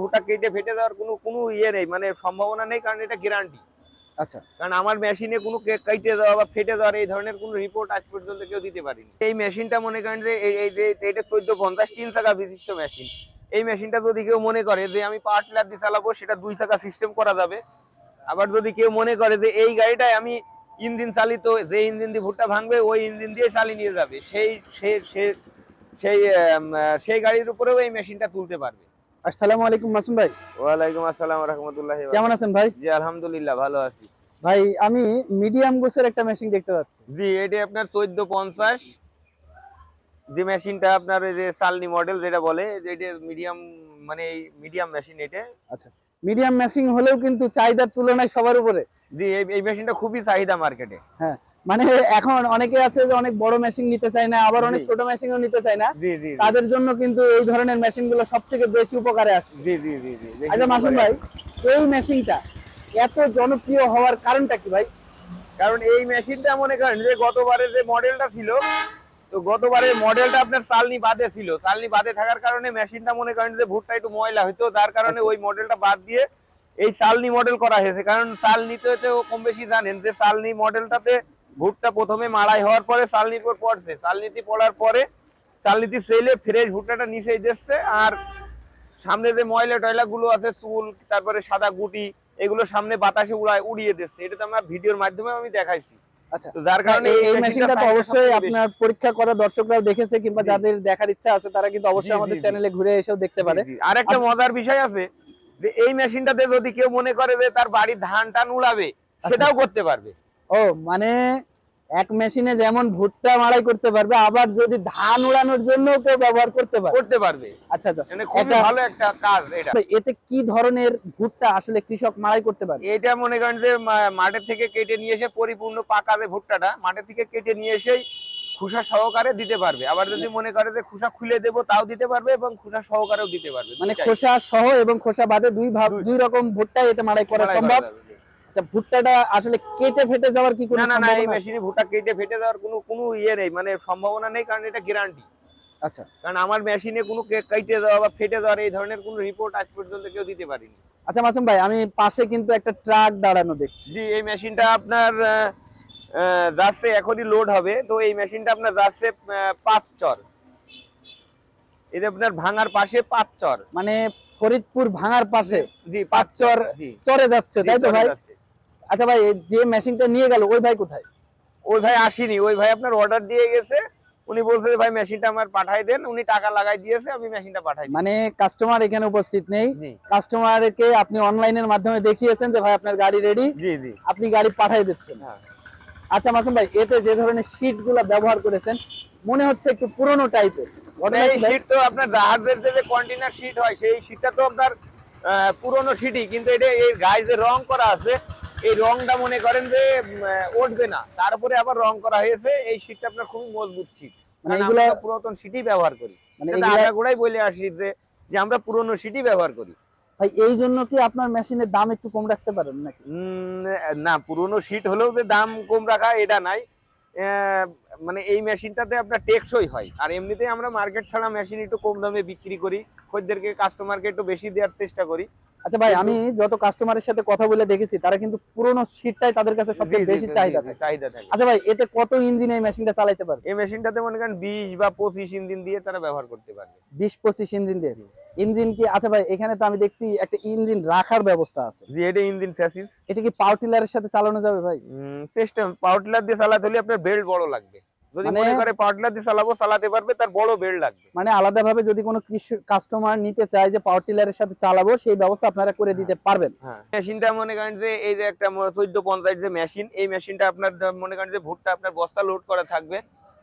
ভুট্টা কেটে ফেটে দেওয়ার কোনো কোনো ইয়ে নেই মানে সম্ভাবনা নেই কারণ এটা গ্যারান্টি আচ্ছা। কারণ আমার মেশিনে কোনো কেটে দেওয়া বা ফেটে দেওয়ার এই ধরনের কোনো রিপোর্ট আজ পর্যন্ত কেউ দিতে পারেনি। এই মেশিনটা মনে করেন যে এই- যে এটা চোদ্দ পঞ্চাশ তিন চাকা বিশিষ্ট মেশিন এই মেশিনটা যদি কেউ মনে করে যে আমি পাওয়ার টিলার দিয়ে চালাবো সেটা দুই চাকা সিস্টেম করা যাবে। আবার যদি কেউ মনে করে যে এই গাড়িটায় আমি ইঞ্জিন চালিত যে ইঞ্জিন দিয়ে ভুট্টা ভাঙবে ওই ইঞ্জিন দিয়ে চালিয়ে নিয়ে যাবে। সেই সেই সেই গাড়ির উপরেও এই মেশিনটা তুলতে পারবে। আসসালামু আলাইকুম মাসুম ভাই। ওয়ালাইকুম আসসালাম রহমতুল্লাহ কেমন আছেন ভাই? জি আলহামদুলিল্লাহ ভালো আছি। ভাই আমি মিডিয়াম গোসের একটা মেশিন দেখতে পাচ্ছি। জি এটি আপনার চোদ্দ পঞ্চাশ। যে মেশিনটা আপনার ওই যে সালনি মডেল যেটা বলে যে এটা মিডিয়াম মানে এই মিডিয়াম মেশিন এটা। আচ্ছা মিডিয়াম মেশিন হলেও কিন্তু চাহিদার তুলনায় সবার উপরে। জি এই মেশিনটা খুবই চাহিদা মার্কেটে মানে এখন অনেকে আছে যে অনেক বড় মেশিন নিতে চায় না আবার অনেক ছোট মেশিনও নিতে চায় না। তাদের জন্য কিন্তু এই ধরনের মেশিনগুলো সব থেকে বেশি উপকারে আসছে। আচ্ছা মাসুম ভাই এই মেশিনটা এত জনপ্রিয় হওয়ার কারণটা কি ভাই? কারণ এই মেশিনটা মনে করেন যে গতবারের যে মডেলটা ছিল তো গতবারের মডেলটা আপনার চালনি বাদে ছিল। চালনি বাদে থাকার কারণে মেশিনটা মনে করেন যে ভুট্টা একটু ময়লা হইতো তার কারণে আচ্ছা। ওই মডেলটা বাদ দিয়ে এই চালনি মডেল করা হয়েছে। কারণ চালনিতে তো কম বেশি জানেন যে চালনি মডেলটাতে ভুট্টা প্রথমে মাড়াই হওয়ার পরে চালনির উপর পড়ছে। চালনিতে পড়ার পরে চালনিতে সেলে ফ্রেশ ভুট্টাটা নিচেই দিচ্ছে আর সামনে যে ময়লা টয়লা গুলো আছে চুল তারপরে সাদা গুটি এগুলো সামনে বাতাসে উড়ায় উড়িয়ে দিচ্ছে। এটা তো আমার ভিডিওর মাধ্যমে আমি দেখাইছি। আচ্ছা তো যার কারণে এই- এই মেশিনটা মেশিনটা তো অবশ্যই আপনার পরীক্ষা করা দর্শকরাও দেখেছে কিংবা যাদের দেখার ইচ্ছা আছে তারা কিন্তু অবশ্যই আমাদের চ্যানেলে ঘুরে এসেও দেখতে পারে। আর একটা আচ্ছা। মজার বিষয় আছে যে এই মেশিনটাতে যদি কেউ মনে করে যে তার বাড়ির ধান টান উড়াবে আচ্ছা। সেটাও করতে পারবে। ও মানে এক মেশিনে যেমন ভুট্টা মাড়াই করতে পারবে আবার যদি ধান উড়ানোর জন্য কেউ ব্যবহার করতে পারে করতে পারবে। আচ্ছা আচ্ছা। এটা- ভালো একটা কাজ এটা। এতে কি ধরনের ভুট্টা আসলে কৃষক মাড়াই করতে পারে? এটা মনে করেন যে মাঠের থেকে কেটে নিয়ে এসে পরিপূর্ণ পাকা যে ভুট্টাটা মাঠের থেকে কেটে নিয়ে এসেই খুসা সহকারে দিতে পারবে। আবার যদি মনে করে যে খুসা খুলে দেবো তাও দিতে পারবে এবং খুসা সহকারেও দিতে পারবে। মানে খোসা সহ এবং খোসা বাদে দুই ভাব দুই- রকম ভুট্টা এটা মাড়াই করা সম্ভব। আচ্ছা ভুট্টাটা আসলে কেটে ফেটে যাওয়ার কি কোনো না না এই মেশিনে ভুট্টা কেটে ফেটে দেওয়ার কোনো কোনো ইয়ে নেই মানে সম্ভাবনা নেই কারণ এটা গ্যারান্টি আচ্ছা। কারণ আমার মেশিনে কোনো কেটে দেওয়া বা ফেটে দেওয়ার এই ধরনের কোনো রিপোর্ট আজ পর্যন্ত কেউ দিতে পারেনি। আচ্ছা মাসুম ভাই আমি পাশে কিন্তু একটা ট্রাক দাঁড়ানো দেখছি। জি এই মেশিনটা আপনার যাচ্ছে এখনই লোড হবে। তো এই মেশিনটা আপনার যাচ্ছে আহ, পাঁচ চর এটা আপনার ভাঙার পাশে পাঁচ চর মানে ফরিদপুর ভাঙার পাশে জি পাঁচ চর যাচ্ছে তাই তো ভাই? যাচ্ছে। আচ্ছা ভাই যে মেশিনটা নিয়ে গেল ওই ভাই কোথায়? ওই ভাই আসেনি ওই ভাই আপনার অর্ডার দিয়ে গেছে। উনি বলছে ভাই মেশিনটা আমার পাঠাই দেন। উনি টাকা লাগাই দিয়েছে আমি মেশিনটা পাঠাই মানে কাস্টমার এখানে উপস্থিত নেই। কাস্টমারকে আপনি অনলাইনের মাধ্যমে দেখিয়েছেন যে ভাই আপনার গাড়ি রেডি জি জি। আপনি গাড়ি পাঠিয়ে দিচ্ছেন। হ্যাঁ। আচ্ছা মাসুম ভাই এতে যে ধরনের শীটগুলা ব্যবহার করেছেন মনে হচ্ছে একটু পুরনো টাইপের মানে এই শীট তো আপনার জাহাজের যে কন্টেনার শীট হয় সেই শীটটা তো আপনার পুরনো শীটই কিন্তু এটা এই গায়ে যে রং করা আছে। এই রংটা মনে করেন যে উঠবে না। তারপরে আবার রং করা হয়েছে এই শীটটা আপনার খুবই মজবুত শীট মানে এগুলা পুরাতন সিটি ব্যবহার করি। মানে আগাগোড়াই বলে আসি যে যে আমরা পুরনো সিটি ব্যবহার করি। ভাই এই জন্য কি আপনার মেশিনের দাম একটু কম রাখতে পারেন নাকি? উম, না পুরনো সিট হলেও যে দাম কম রাখা এটা নাই। আহ, মানে এই মেশিনটাতে আপনার টেকসই হয়। আর এমনিতেই আমরা মার্কেট ছাড়া মেশিন একটু কম দামে বিক্রি করি। খদ্দেরকে কাস্টমারকে একটু বেশি দেওয়ার চেষ্টা করি। আচ্ছা ভাই আমি যত কাস্টমারের সাথে কথা বলে দেখেছি তারা কিন্তু পুরনো শীটটাই তাদের কাছে সবচেয়ে জি, জি, বেশি চাহিদা থাকে। চাহিদা থাকে। আচ্ছা ভাই এতে কত ইঞ্জিন এই মেশিনটা চালাতে পারবে এই মেশিনটাতে মনে করেন বিশ বা পঁচিশ ইঞ্জিন দিয়ে তারা ব্যবহার করতে পারবে। বিশ পঁচিশ ইঞ্জিন দিয়ে? ইঞ্জিন কি আচ্ছা ভাই এখানে তো আমি দেখছি একটা ইঞ্জিন রাখার ব্যবস্থা আছে। যে এটা ইঞ্জিন স্যাসিস এটা কি পাওয়ার টিলারের সাথে চালানো যাবে ভাই? সিস্টেম পাওয়ার টিলার দিয়ে চালাতে হলে আপনার বেল্ট বড় লাগবে। যদি মানে- মনে করে পাওয়ার দিয়ে চালাবো চালাতে পারবে তার বড় বেল্ট লাগবে। মানে আলাদাভাবে যদি কোনো কাস্টমার নিতে চায় যে পাওয়ার টিলারের সাথে চালাবো সেই ব্যবস্থা আপনারা করে দিতে পারবেন। হ্যাঁ। মেশিনটা মনে করেন যে এই যে একটা চোদ্দ পঞ্চাশ যে মেশিন এই মেশিনটা আপনার মনে করেন যে ভুট্টা আপনার বস্তা লোড করা থাকবে।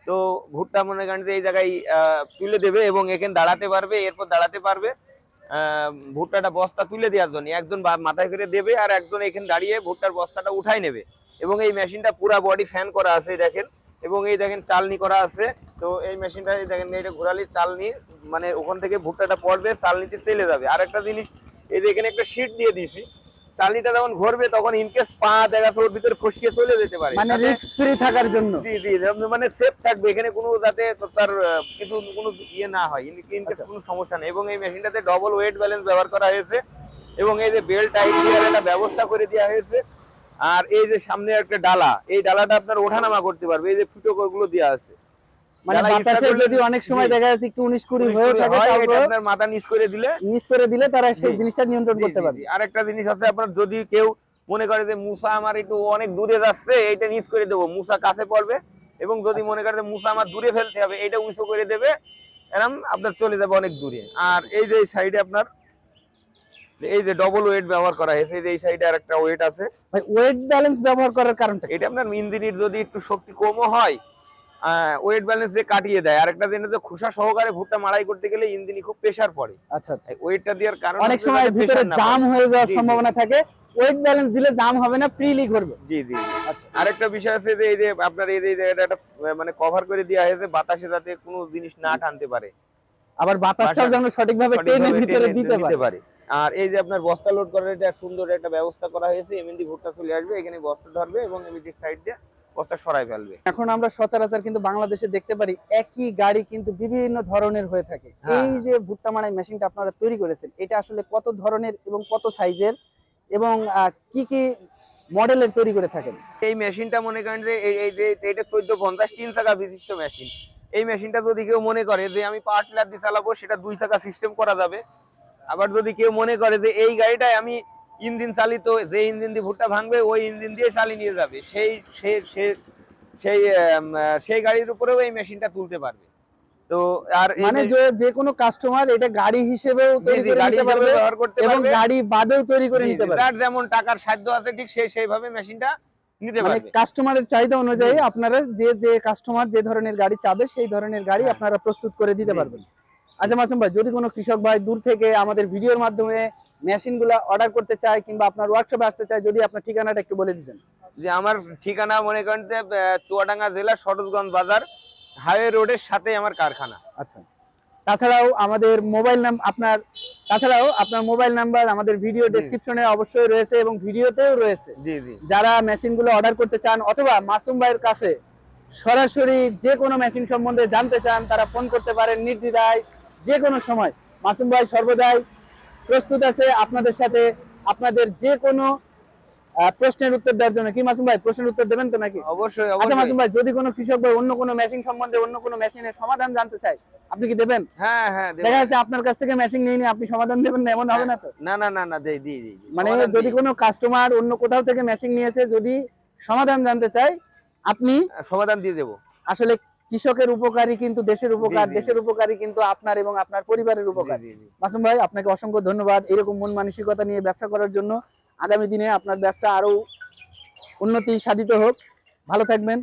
তো ভুট্টা মনে করেন যে এই জায়গায় তুলে দেবে এবং এখানে দাঁড়াতে পারবে এরপর দাঁড়াতে পারবে। আহ, ভুট্টাটা বস্তা তুলে দেওয়ার জন্য একজন মাথায় করে দেবে আর একজন এখানে দাঁড়িয়ে ভুট্টার বস্তাটা উঠাই নেবে। এবং এই মেশিনটা পুরা বডি ফ্যান করা আছে দেখেন। এবং এই দেখেন চালনি করা আছে। তো এই মেশিনটা দেখেন এটা ঘোরালি চালনি মানে ওখান থেকে ভুট্টাটা পড়বে চালনিতে চলে যাবে। আর একটা জিনিস এই যে এখানে একটা শীট দিয়ে দিয়েছি। চালনিটা যখন ঘুরবে তখন ইনকেস পা দেখা ওর ভিতরে ফসকে চলে যেতে পারে। মানে রিস্ক ফ্রি থাকার জন্য। জি জি মানে সেফ থাকবে। এখানে কোনো যাতে তার কিছু কোনো ইয়ে না হয়। ইনকেস আচ্ছা। কোনো সমস্যা নেই। এবং এই মেশিনটাতে ডবল ওয়েট ব্যালেন্স ব্যবহার করা হয়েছে। এবং এই যে বেল্ট টাইট দেওয়ার একটা ব্যবস্থা করে দেওয়া হয়েছে। আর এই যে সামনে একটা ডালা এই ডালাটা আপনার ওঠানামা করতে পারবে এই যে ফুটো গুলো দেওয়া আছে। মানে বাতাসে যদি অনেক সময় দেখা যাচ্ছে একটু উনিশ কুড়ি উনিশ হয়ে থাকে আপনার মাথা নিচ করে দিলে। মিস করে দিলে তারা সেই জিনিসটা নিয়ন্ত্রণ করতে পারবে। আরেকটা জিনিস আছে আপনার যদি কেউ মনে করে যে মুসা আমার একটু অনেক দূরে যাচ্ছে এইটা নিচ করে দেবো মুসা কাছে পড়বে এবং যদি আচ্ছা। মনে করে যে মুসা আমার দূরে ফেলতে হবে এটা উঁচু করে দেবে এরম আপনার চলে যাবে অনেক দূরে। আর এই যে সাইডে আপনার এই যে ডবল ওয়েট ব্যবহার করা হয়েছে এই সাইডে আর একটা ওয়েট আছে। ভাই ওয়েট ব্যালেন্স ব্যবহার করার কারণটা এটা আপনার ইঞ্জিনের যদি একটু শক্তি কমও হয় ওয়েট ব্যালেন্স যে কাটিয়ে দেয় আর একটা জিনিস যে খোসা সহকারে ভুট্টা মাড়াই করতে গেলে ইঞ্জিনে খুব প্রেসার পড়ে। আচ্ছা আচ্ছা। ওয়েটটা দেওয়ার কারণে অনেক সময় ভিতরে জাম হয়ে যাওয়ার। সম্ভাবনা থাকে ওয়েট ব্যালেন্স দিলে জাম হবে না ফ্রিলি করবে জি জি। আচ্ছা। আরেকটা বিষয় আছে যে এই যে আপনার এই যে একটা মানে কভার করে দেওয়া হয়েছে বাতাসে যাতে কোনো জিনিস না টানতে পারে। আবার বাতাসটাও যেন সঠিকভাবে টেনে ভিতরে দিতে পারে। আর এই যে আপনার বস্তা লোড করার একটা সুন্দর একটা ব্যবস্থা করা হয়েছে এমএনডি ভুট্টা চলে আসবে এখানে বস্তা ধরবে এবং এমএনডি সাইড দিয়ে বস্তা সরাই ফেলবে। এখন আমরা সচরাচর কিন্তু বাংলাদেশে দেখতে পারি একই গাড়ি কিন্তু বিভিন্ন ধরনের হয়ে থাকে। হ্যাঁ। এই যে ভুট্টা মারাই মেশিনটা আপনারা তৈরি করেছেন এটা আসলে কত ধরনের এবং কত সাইজের এবং কি কি মডেলের তৈরি করে থাকেন? এই মেশিনটা মনে করেন যে এই এই যে এটা চোদ্দ পঞ্চাশ তিন চাকা বিশিষ্ট মেশিন। এই মেশিনটা যদি কেউ মনে করে যে আমি পাওয়ার টিলার দিয়ে চালাবো সেটা দুই চাকা সিস্টেম করা যাবে। আবার যদি কেউ মনে করে যে এই গাড়িটায় আমি ইঞ্জিন চালিত যে ইঞ্জিন দিয়ে ভুট্টা ভাঙবে ওই ইঞ্জিন দিয়ে চালিয়ে নিয়ে যাবে। সেই সেই সেই গাড়ির উপরেও এই মেশিনটা তুলতে পারবে। তো আর মানে যে- কোনো কাস্টমার এটা গাড়ি হিসেবেও তৈরি করে নিতে পারবে এবং গাড়ি বাদেও তৈরি করে নিতে পারবে। যার যেমন টাকার সাধ্য আছে ঠিক সেই সেইভাবে মেশিনটা নিতে মানে পারবে। কাস্টমারের চাহিদা অনুযায়ী আপনারা যে যে কাস্টমার যে ধরনের গাড়ি চাবে সেই ধরনের গাড়ি হ্যাঁ। আপনারা প্রস্তুত করে দিতে পারবেন। আচ্ছা মাসুম ভাই যদি কোনো কৃষক ভাই দূর থেকে আমাদের ভিডিওর মাধ্যমে মেশিনগুলা অর্ডার করতে চায় কিংবা আপনার ওয়ার্কশপে আসতে চায় যদি আপনার ঠিকানাটা একটু বলে দিতেন। যে আমার ঠিকানা মনে করেন যে চুয়াডাঙ্গা জেলা সরোজগঞ্জ বাজার হাইওয়ে রোডের সাথে আমার কারখানা। আচ্ছা। তাছাড়াও আমাদের মোবাইল নাম আপনার তাছাড়াও আপনার মোবাইল নাম্বার আমাদের ভিডিও। ডেসক্রিপশনে অবশ্যই রয়েছে এবং ভিডিওতেও রয়েছে। জি জি। যারা মেশিনগুলো অর্ডার করতে চান অথবা মাসুম ভাইয়ের কাছে সরাসরি যে কোনো মেশিন সম্বন্ধে জানতে চান তারা ফোন করতে পারেন নির্দ্বিধায়। যে কোনো সময়। মাসুম ভাই সর্বদাই প্রস্তুত আছে আপনাদের সাথে। আপনাদের যে কোনো প্রশ্নের উত্তর দেওয়ার জন্য। কি মাসুম ভাই প্রশ্নের উত্তর দেবেন তো নাকি? অবশ্যই আচ্ছা মাসুম ভাই যদি কোনো কৃষক ভাই অন্য কোনো মেশিন সম্বন্ধে অন্য কোনো মেশিনের সমাধান জানতে চায় আপনি কি দেবেন? হ্যাঁ হ্যাঁ দেখা যাচ্ছে আপনার কাছ থেকে মেশিন নিয়ে নিয়ে আপনি সমাধান দেবেন না এমন হবে না তো? না না না না দেই দি দি দি। মানে যদি কোনো কাস্টমার অন্য কোথাও থেকে মেশিন নিয়েছে যদি সমাধান জানতে চায় আপনি সমাধান দিয়ে দেবো। আসলে কৃষকের উপকারী কিন্তু দেশের উপকার। দেশের উপকারী কিন্তু আপনার এবং আপনার পরিবারের উপকার। মাসুম ভাই আপনাকে অসংখ্য ধন্যবাদ এরকম মন মানসিকতা নিয়ে ব্যবসা করার জন্য আগামী দিনে আপনার ব্যবসা আরও উন্নতি সাধিত হোক ভালো থাকবেন